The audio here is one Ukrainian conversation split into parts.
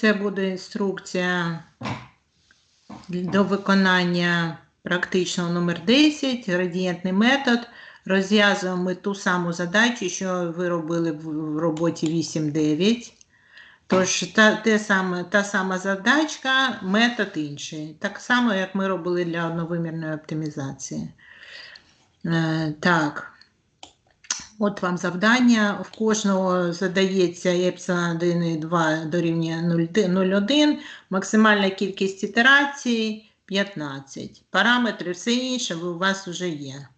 Це буде інструкція до виконання практичного номер 10, градієнтний метод. Розв'язуємо ми ту саму задачу, що ви робили в роботі 8-9. Тож та, те саме, та сама задачка, метод інший. Так само, як ми робили для одновимірної оптимізації. Е, так. От вам завдання. В кожного задається епсилон 1 і 2 дорівнює 0,1. Максимальна кількість ітерацій 15. Параметри, все інше у вас вже є.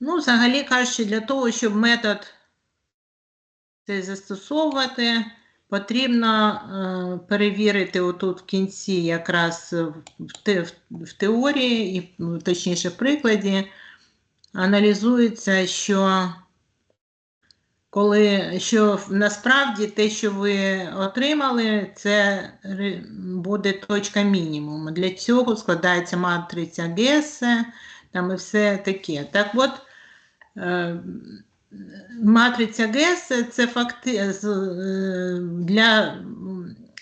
Ну, взагалі кажучи, для того, щоб метод цей застосовувати, потрібно е, перевірити отут в кінці, якраз в, те, в, в теорії, і ну, точніше в прикладі, аналізується, що коли що насправді те, що ви отримали, це буде точка мінімуму. Для цього складається матриця Гессе, там і все таке. Так от, е, матриця Гессе це факти е, для,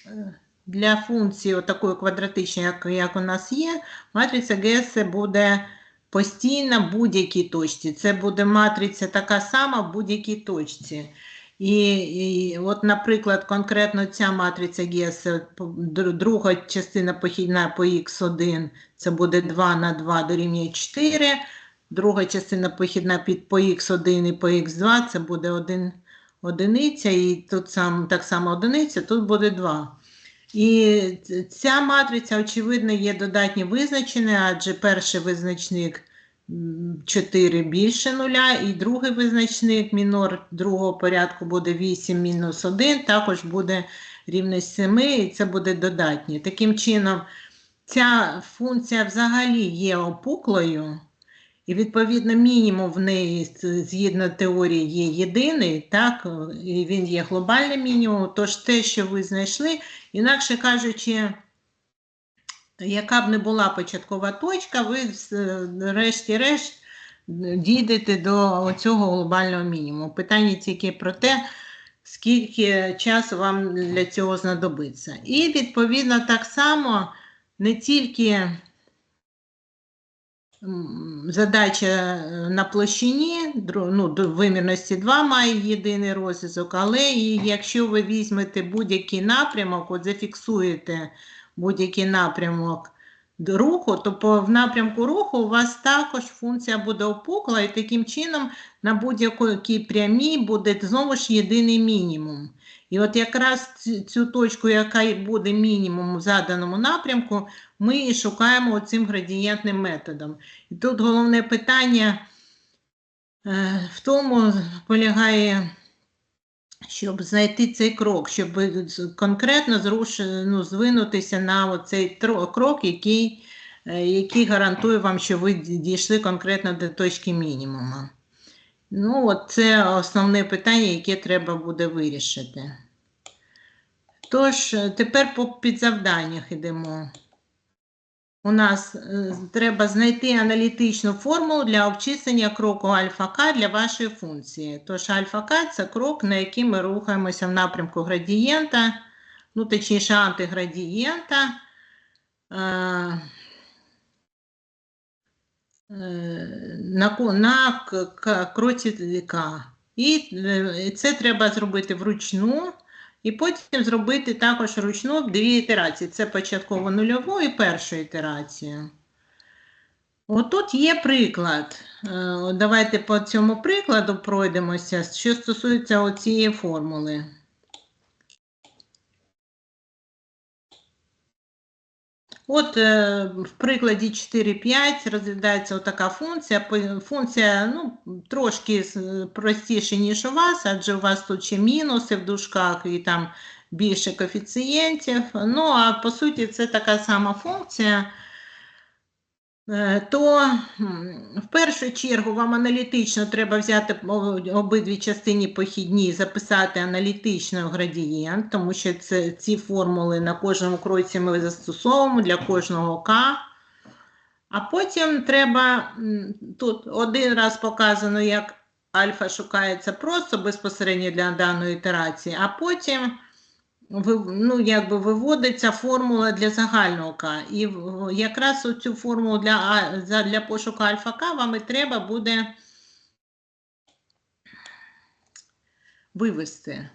е, для функції такої квадратичної, як, як у нас є, матриця Гессе буде постійна в будь-якій точці. Це буде матриця така сама в будь-якій точці. І, і от, наприклад, конкретно ця матриця Гессе, друга частина похідна по х1, це буде 2 на 2 дорівнює 4. Друга частина похідна під по х1 і по х2, це буде 1 одиниця, і тут сам, так само одиниця, тут буде 2. І ця матриця, очевидно, є додатньо визначена, адже перший визначник 4 більше нуля, і другий визначник мінор другого порядку буде 8 мінус 1, також буде рівність 7, і це буде додатнє. Таким чином, ця функція взагалі є опуклою, і відповідно мінімум в неї згідно теорії є єдиний, так, і він є глобальним мінімумом, тож те, що ви знайшли, Інакше кажучи, яка б не була початкова точка, ви з- решті-решт дійдете до цього глобального мінімуму. Питання тільки про те, скільки часу вам для цього знадобиться. І відповідно так само не тільки задача е, на площині, ну, до вимірності 2 має єдиний розв'язок, але і якщо ви візьмете будь-який напрямок, от зафіксуєте будь-який напрямок руху, то по, в напрямку руху у вас також функція буде опукла, і таким чином на будь-якій прямій буде знову ж єдиний мінімум. І от якраз цю, точку, яка буде мінімум в заданому напрямку, ми і шукаємо цим градієнтним методом. І тут головне питання е, в тому полягає, щоб знайти цей крок, щоб конкретно зруш, ну, звинутися на цей крок, який, е, який гарантує вам, що ви дійшли конкретно до точки мінімуму. Ну, от це основне питання, яке треба буде вирішити. Тож, е, тепер по підзавданнях йдемо. У нас е, треба знайти аналітичну формулу для обчислення кроку альфа К для вашої функції. Тож альфа К це крок, на який ми рухаємося в напрямку градієнта, ну точніше антиградієнта. Е, на, на к- кроці. І е, це треба зробити вручну, і потім зробити також вручну дві ітерації. Це початково нульову і першу ітерацію. Отут є приклад. Е, Давайте по цьому прикладу пройдемося, що стосується цієї формули. От е, в прикладі 4,5 розглядається така функція. Функція ну, трошки простіше, ніж у вас, адже у вас тут ще мінуси в дужках і там більше коефіцієнтів. Ну, а по суті, це така сама функція. Е, То в першу чергу вам аналітично треба взяти обидві частини похідні, записати аналітично градієнт, тому що це, ці формули на кожному кроці ми застосовуємо для кожного К. А потім треба, тут один раз показано, як альфа шукається просто безпосередньо для даної ітерації, а потім ну, якби виводиться формула для загального К. І якраз цю формулу для, для пошуку альфа К вам і треба буде вивести.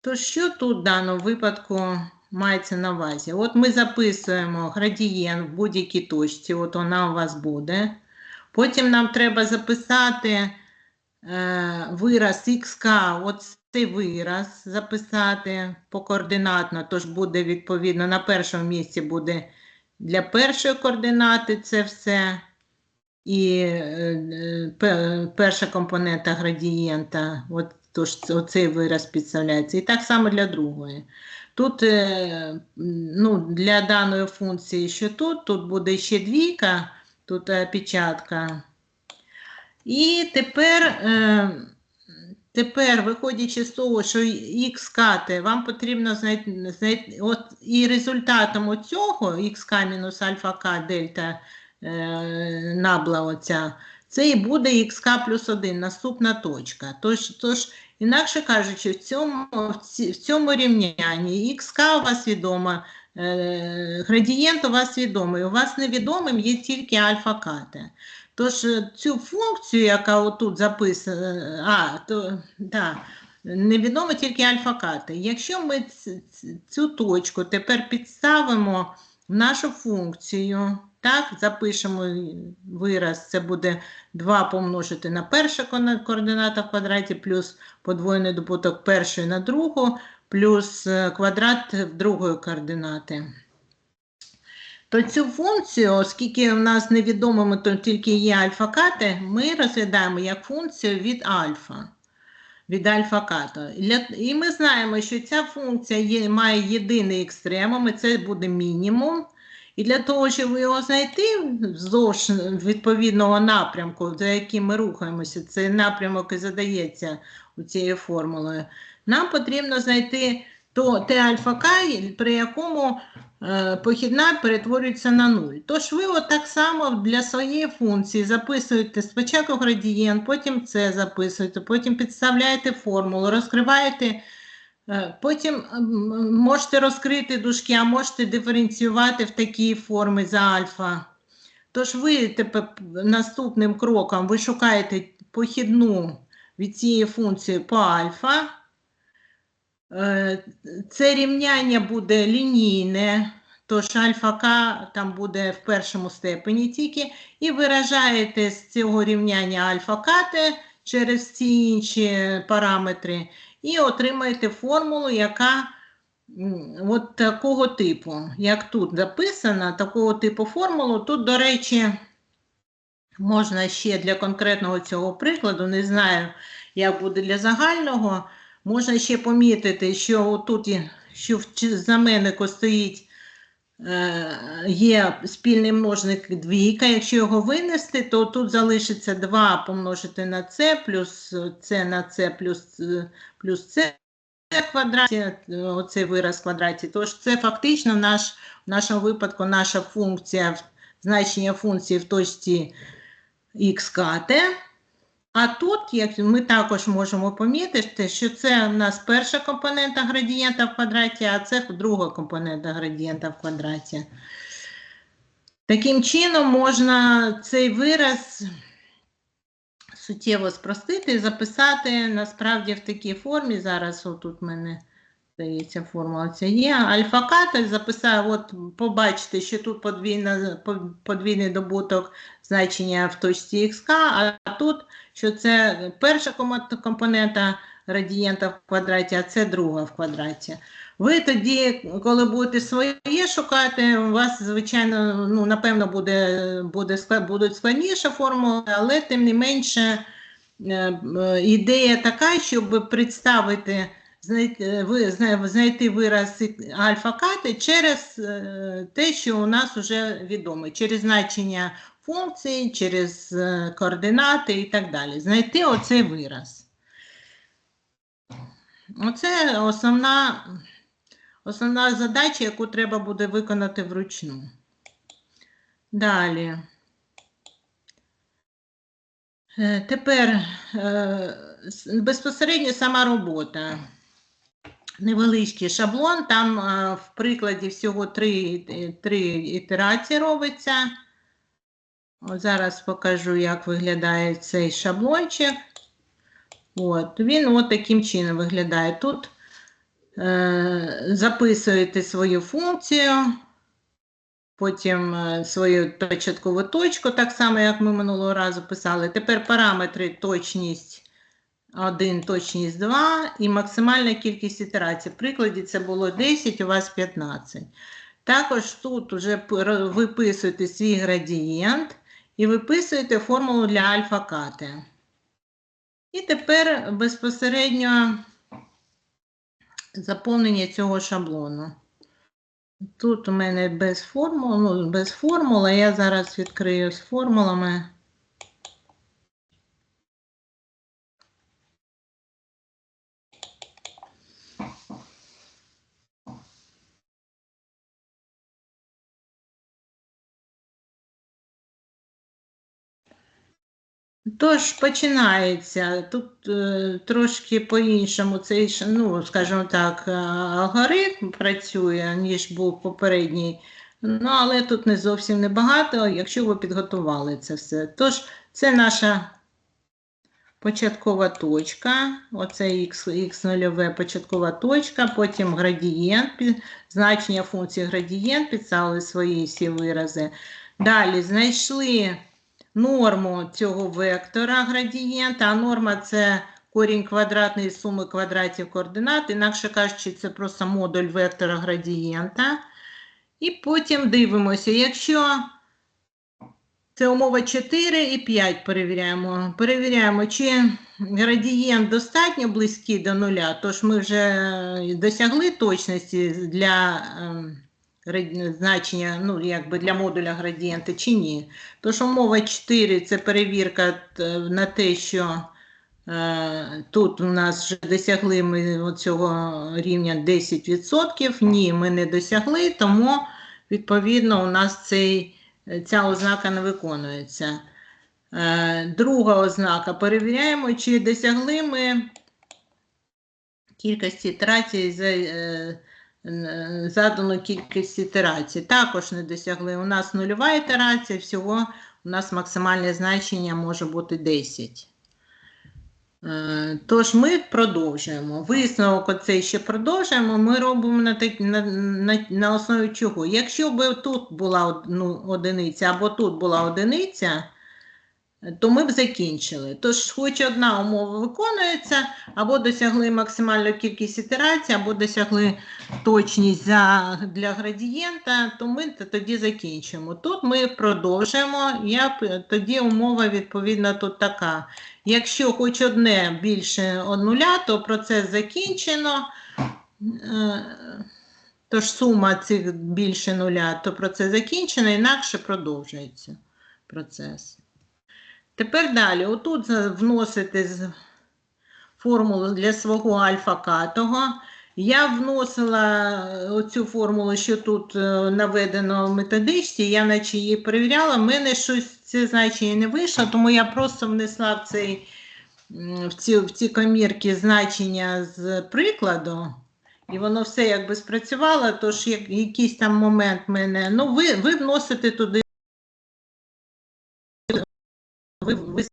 То що тут в даному випадку мається на увазі? От ми записуємо градієнт в будь-якій точці, от вона у вас буде. Потім нам треба записати е, вираз XK, от цей вираз записати покоординатно, тож буде відповідно на першому місці буде для першої координати це все. І е, е, пе- перша компонента градієнта, оцей вираз підставляється. І так само для другої. Тут е, ну, для даної функції, що тут, тут буде ще двійка, тут печатка. І тепер, тепер, виходячи з того, що х кати, вам потрібно знайти, знайти от, і результатом цього х мінус альфа к дельта е, набла оця, це і буде х плюс 1, наступна точка. Тож, тож інакше кажучи, в цьому, в цьому рівнянні х у вас відома, е, градієнт у вас відомий, у вас невідомим є тільки альфа ката. Тож цю функцію, яка отут записана, а, то, да, невідомо тільки альфа ката. Якщо ми цю точку тепер підставимо в нашу функцію, так, запишемо вираз, це буде 2 помножити на перша координата в квадраті, плюс подвоєний добуток першої на другу, плюс е, квадрат в другої координати. То цю функцію, оскільки в нас невідомими то тільки є альфа-кати, ми розглядаємо як функцію від альфа. Від альфа-ката. І ми знаємо, що ця функція є, має єдиний екстремум, і це буде мінімум. І для того, щоб його знайти вздовж відповідного напрямку, за яким ми рухаємося, цей напрямок і задається у цією формулою, нам потрібно знайти то, те альфа-к, при якому похідна перетворюється на нуль. Тож ви от так само для своєї функції записуєте спочатку градієнт, потім це записуєте, потім підставляєте формулу, розкриваєте. е, Потім можете розкрити дужки, а можете диференціювати в такій формі за альфа. Тож ви тепер наступним кроком ви шукаєте похідну від цієї функції по альфа. Е, Це рівняння буде лінійне, тож альфа К там буде в першому степені тільки, і виражаєте з цього рівняння альфа кати через ці інші параметри, і отримаєте формулу, яка от такого типу, як тут записано, такого типу формулу. Тут, до речі, можна ще для конкретного цього прикладу, не знаю, як буде для загального. Можна ще помітити, що тут що в знаменнику стоїть е, є спільний множник двійка. Якщо його винести, то тут залишиться 2 помножити на це, плюс це на це, плюс, е, плюс це квадраті, е, оцей вираз в квадраті. Тож це фактично наш, в нашому випадку наша функція, значення функції в точці х а тут, як ми також можемо помітити, що це у нас перша компонента градієнта в квадраті, а це друга компонента градієнта в квадраті. Таким чином, можна цей вираз суттєво спростити і записати насправді в такій формі. Зараз отут мене здається, формула ця є. Альфа-ката записав, от побачите, що тут подвійна, подвійний добуток значення в точці х, а тут, що це перша компонента градієнта в квадраті, а це друга в квадраті. Ви тоді, коли будете своє шукати, у вас, звичайно, ну, напевно, буде, буде, будуть складніша формула, але тим не менше е, е, ідея така, щоб представити, зна- знайти вираз альфа-кати через е, те, що у нас вже відомо, через значення функції, через е, координати і так далі. Знайти оцей вираз. Оце основна, основна задача, яку треба буде виконати вручну. Далі. Е, Тепер е, безпосередньо сама робота. Невеличкий шаблон. Там е, в прикладі всього три, е, три ітерації робиться. От зараз покажу, як виглядає цей шаблончик. От, він от таким чином виглядає. Тут е, записуєте свою функцію, потім е, свою початкову точку, так само, як ми минулого разу писали. Тепер параметри точність 1, точність 2 і максимальна кількість ітерацій. В прикладі це було 10, у вас 15. Також тут вже виписуєте свій градієнт і виписуєте формулу для альфа-кати. І тепер безпосередньо заповнення цього шаблону. Тут у мене без формул, ну, без формули, я зараз відкрию з формулами. Тож починається тут е, трошки по-іншому цей, ну, скажімо так, е, алгоритм працює, ніж був попередній. Ну, але тут не зовсім небагато, якщо ви підготували це все. Тож, це наша початкова точка, оце x, x0 початкова точка, потім градієнт, значення функції градієнт, підставили свої всі вирази. Далі знайшли норму цього вектора градієнта, а норма це корінь квадратний суми квадратів координат, інакше кажучи, це просто модуль вектора градієнта. І потім дивимося, якщо це умова 4 і 5 перевіряємо. Перевіряємо, чи градієнт достатньо близький до нуля, тож ми вже досягли точності для ем, значення, ну, якби для модуля градієнта чи ні. Тож умова 4 це перевірка на те, що е, тут у нас вже досягли ми цього рівня 10%. Ні, ми не досягли, тому відповідно у нас цей, ця ознака не виконується. Е, друга ознака. Перевіряємо, чи досягли ми кількості ітерацій за е, задану кількість ітерацій. Також не досягли. У нас нульова ітерація, всього у нас максимальне значення може бути 10. Е, Тож ми продовжуємо. Висновок оцей ще продовжуємо. Ми робимо на, на, на, на основі чого? Якщо б тут була ну, одиниця або тут була одиниця, то ми б закінчили. Тож, хоч одна умова виконується, або досягли максимальну кількість ітерацій, або досягли точність за, для градієнта, то ми тоді закінчимо. Тут ми продовжуємо. Я, тоді умова відповідно тут така. Якщо хоч одне більше нуля, то процес закінчено. Е, Тож сума цих більше нуля, то процес закінчено, інакше продовжується процес. Тепер далі, отут вносите формулу для свого альфа-катого. Я вносила е, оцю формулу, що тут е, наведено в методичці, я наче її перевіряла, в мене щось це значення не вийшло, тому я просто внесла в, цей, в, ці, в ці комірки значення з прикладу. І воно все якби спрацювало, тож якийсь там момент мене. Ну, ви, ви вносите туди. Ви, ви...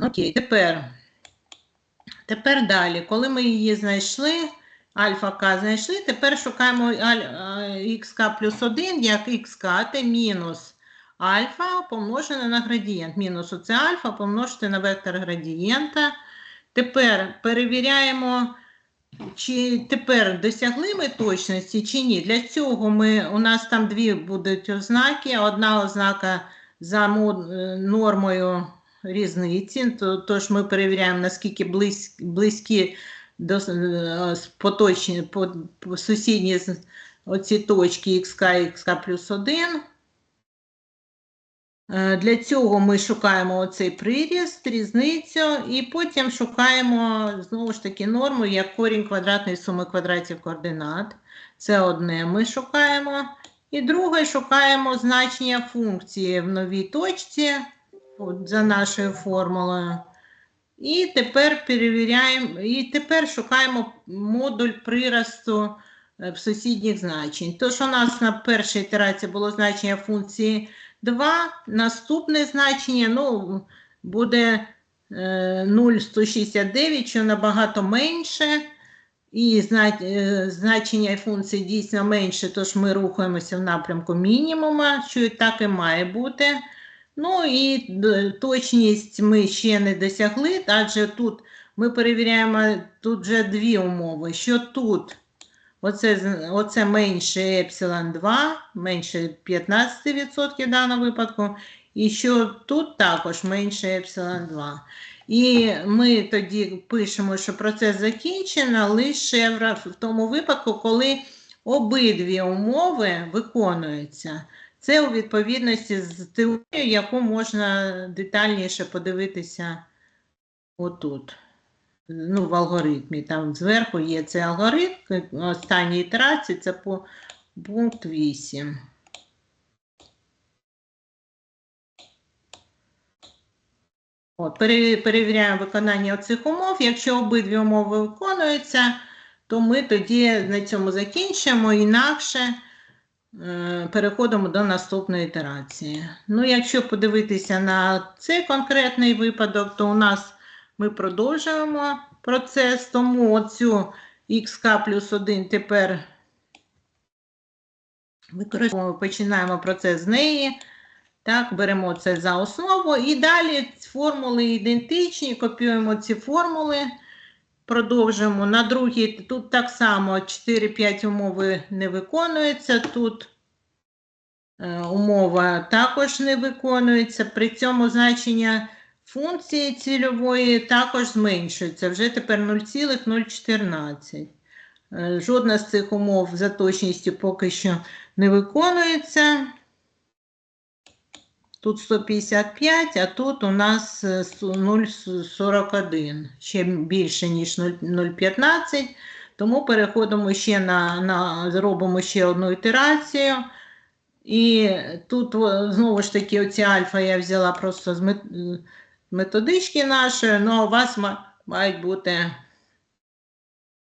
Окей, тепер. Тепер далі, коли ми її знайшли, альфа К знайшли, тепер шукаємо xk плюс 1 як xk, це мінус альфа помножене на градієнт. Мінус оце альфа помножити на вектор градієнта. Тепер перевіряємо, чи тепер досягли ми точності чи ні. Для цього ми, у нас там дві будуть ознаки. Одна ознака за е, нормою різниці, тож ми перевіряємо, наскільки близькі до е, поточні, по, сусідні оці точки xk і xk плюс 1. Е, Для цього ми шукаємо оцей приріст, різницю, і потім шукаємо знову ж таки норму як корінь квадратної суми квадратів координат. Це одне ми шукаємо. І друге шукаємо значення функції в новій точці от, за нашою формулою. І тепер перевіряємо, і тепер шукаємо модуль приросту е, в сусідніх значень. Тож у нас на першій ітерації було значення функції 2, наступне значення ну, буде е, 0,169, що набагато менше. І е, значення функції дійсно менше, тож ми рухаємося в напрямку мінімума, що і так і має бути. Ну і точність ми ще не досягли, адже тут ми перевіряємо тут вже дві умови. Що тут оце, оце менше епсилон 2, менше 15% в даному випадку, і що тут також менше епсилон 2. І ми тоді пишемо, що процес закінчено лише в тому випадку, коли обидві умови виконуються. Це у відповідності з теорією, яку можна детальніше подивитися отут. Ну, в алгоритмі. Там зверху є цей алгоритм, останній ітерації це пункт 8. От, пере- перевіряємо виконання цих умов. Якщо обидві умови виконуються, то ми тоді на цьому закінчимо, інакше е, переходимо до наступної ітерації. Ну, якщо подивитися на цей конкретний випадок, то у нас ми продовжуємо процес, тому оцю xk плюс 1 тепер використовуємо, починаємо процес з неї. Так, беремо це за основу і далі формули ідентичні, копіюємо ці формули, продовжуємо. На другій тут так само 4-5 умови не виконується. Тут е, умова також не виконується. При цьому значення функції цільової також зменшується. Вже тепер 0,014. Е, Жодна з цих умов за точністю поки що не виконується. Тут 155, а тут у нас е, 0,41, ще більше, ніж 0,15. Тому переходимо ще на, на зробимо ще одну ітерацію. І тут знову ж таки оці альфа я взяла просто з е, методички нашої, ну а у вас мають бути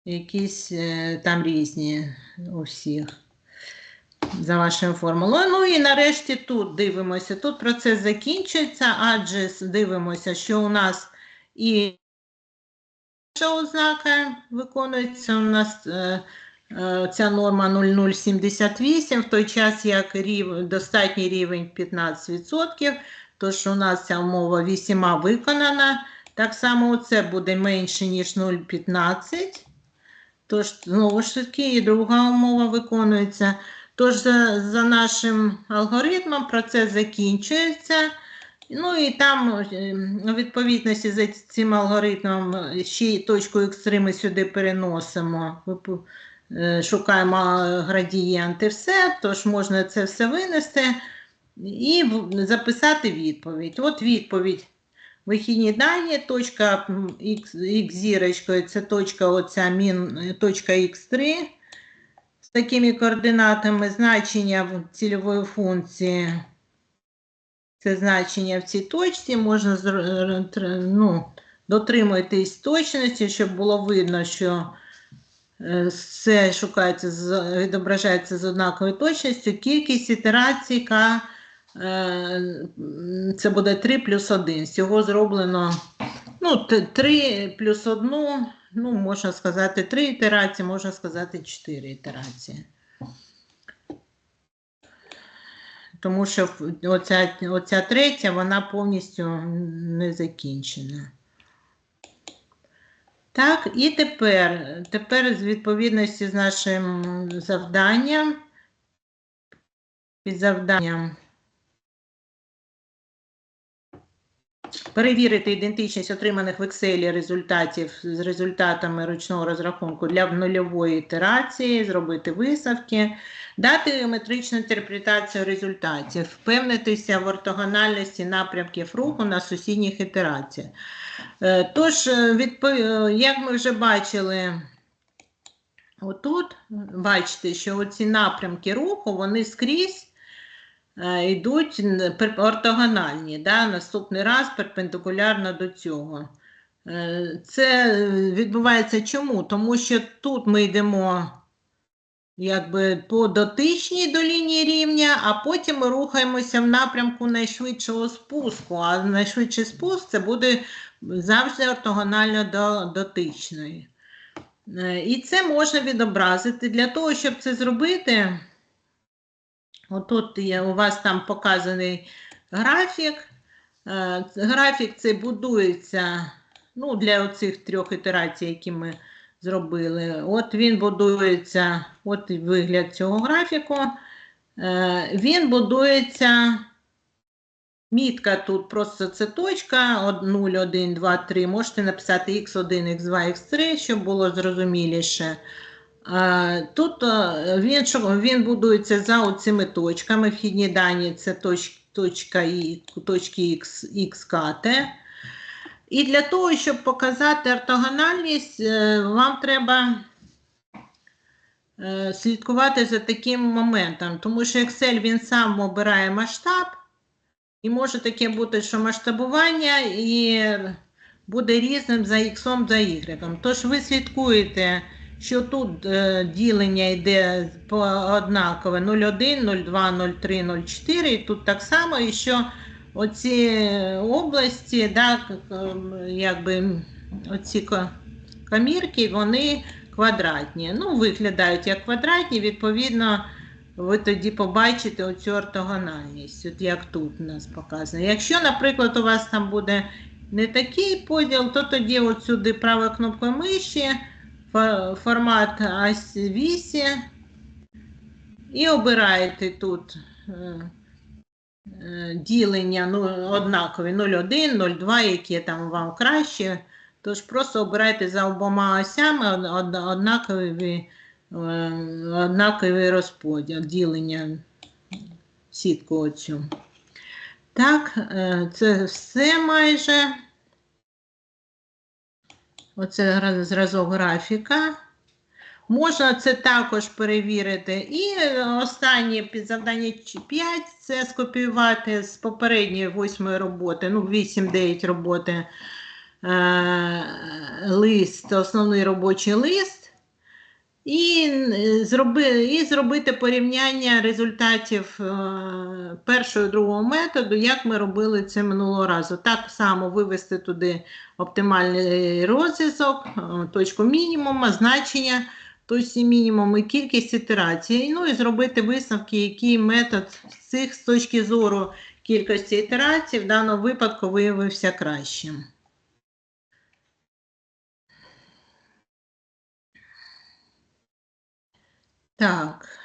якісь е, там різні у всіх за вашою формулою. Ну і нарешті тут дивимося. Тут процес закінчується, адже дивимося, що у нас і перша ознака виконується. У нас е, е, ця норма 0,078, в той час як рів, достатній рівень 15%. Тож у нас ця умова 8 виконана. Так само це буде менше, ніж 0,15. Тож, знову ж таки, і друга умова виконується. Тож, за, за нашим алгоритмом процес закінчується. Ну і там, е, у відповідності за цим алгоритмом, е, ще точку X3 ми сюди переносимо. Е, Шукаємо е, градієнти, все, тож можна це все винести і записати відповідь. От відповідь. Вихідні дані, точка X зірочкою, це точка оця мін, точка X3 з такими координатами значення цільової функції. Це значення в цій точці, можна ну, дотримуйтесь точності, щоб було видно, що е, все шукається, відображається з однаковою точністю. Кількість ітерацій, яка е, це буде 3 плюс 1. Всього зроблено ну, 3 плюс 1, ну, можна сказати, 3 ітерації, можна сказати 4 ітерації. Тому що оця, оця третя, вона повністю не закінчена. Так, і тепер, тепер з відповідності з нашим завданням, під завданням перевірити ідентичність отриманих в Excel результатів з результатами ручного розрахунку для нульової ітерації, зробити висновки, дати геометричну інтерпретацію результатів, впевнитися в ортогональності напрямків руху на сусідніх ітераціях. Е, Тож, е, е, як ми вже бачили, отут, бачите, що оці напрямки руху, вони скрізь йдуть н- ортогональні, да? наступний раз перпендикулярно до цього. Е, Це відбувається чому? Тому що тут ми йдемо якби по дотичній до лінії рівня, а потім ми рухаємося в напрямку найшвидшого спуску. А найшвидший спуск це буде завжди ортогонально до дотичної. Е, І це можна відобразити. Для того, щоб це зробити, отут є, у вас там показаний графік. Е, Графік цей будується ну, для оцих трьох ітерацій, які ми зробили. От він будується, от вигляд цього графіку. Е, Він будується. Мітка тут просто це точка 0, 1, 2, 3. Можете написати x1, x2, x3, щоб було зрозуміліше. Тут е, він, він будується за оцими точками. Вхідні дані це точ, точка І, точки X, І для того, щоб показати ортогональність, е, вам треба е, слідкувати за таким моментом, тому що Excel він сам обирає масштаб, і може таке бути, що масштабування і буде різним за X, за Y. Тож ви слідкуєте, що тут е, ділення йде по однакове 0,1, 0,2, 0,3, 0,4, і тут так само, і що оці області, да, якби оці комірки, вони квадратні. Ну, виглядають як квадратні, відповідно, ви тоді побачите оцю ортогональність, от як тут у нас показано. Якщо, наприклад, у вас там буде не такий поділ, то тоді от сюди правою кнопкою миші, формат ось вісі, і обираєте тут е, е, ділення ну, однакові 0,1, 0,2, які там вам краще. Тож просто обирайте за обома осями од- од- однакові, е, однаковий розподіл, ділення сітку оцю. Так, це все майже. Оце зразок графіка. Можна це також перевірити. І е, останнє завдання 5 це скопіювати з попередньої восьмої роботи, ну 8-9 роботи е, лист, основний робочий лист. І, е, зроби, і зробити порівняння результатів е, першого і другого методу, як ми робили це минулого разу. Так само вивести туди оптимальний розв'язок, е, точку мінімуму, значення точці мінімум і кількість ітерацій. Ну і зробити висновки, який метод з цих з точки зору кількості ітерацій в даному випадку виявився кращим. Так.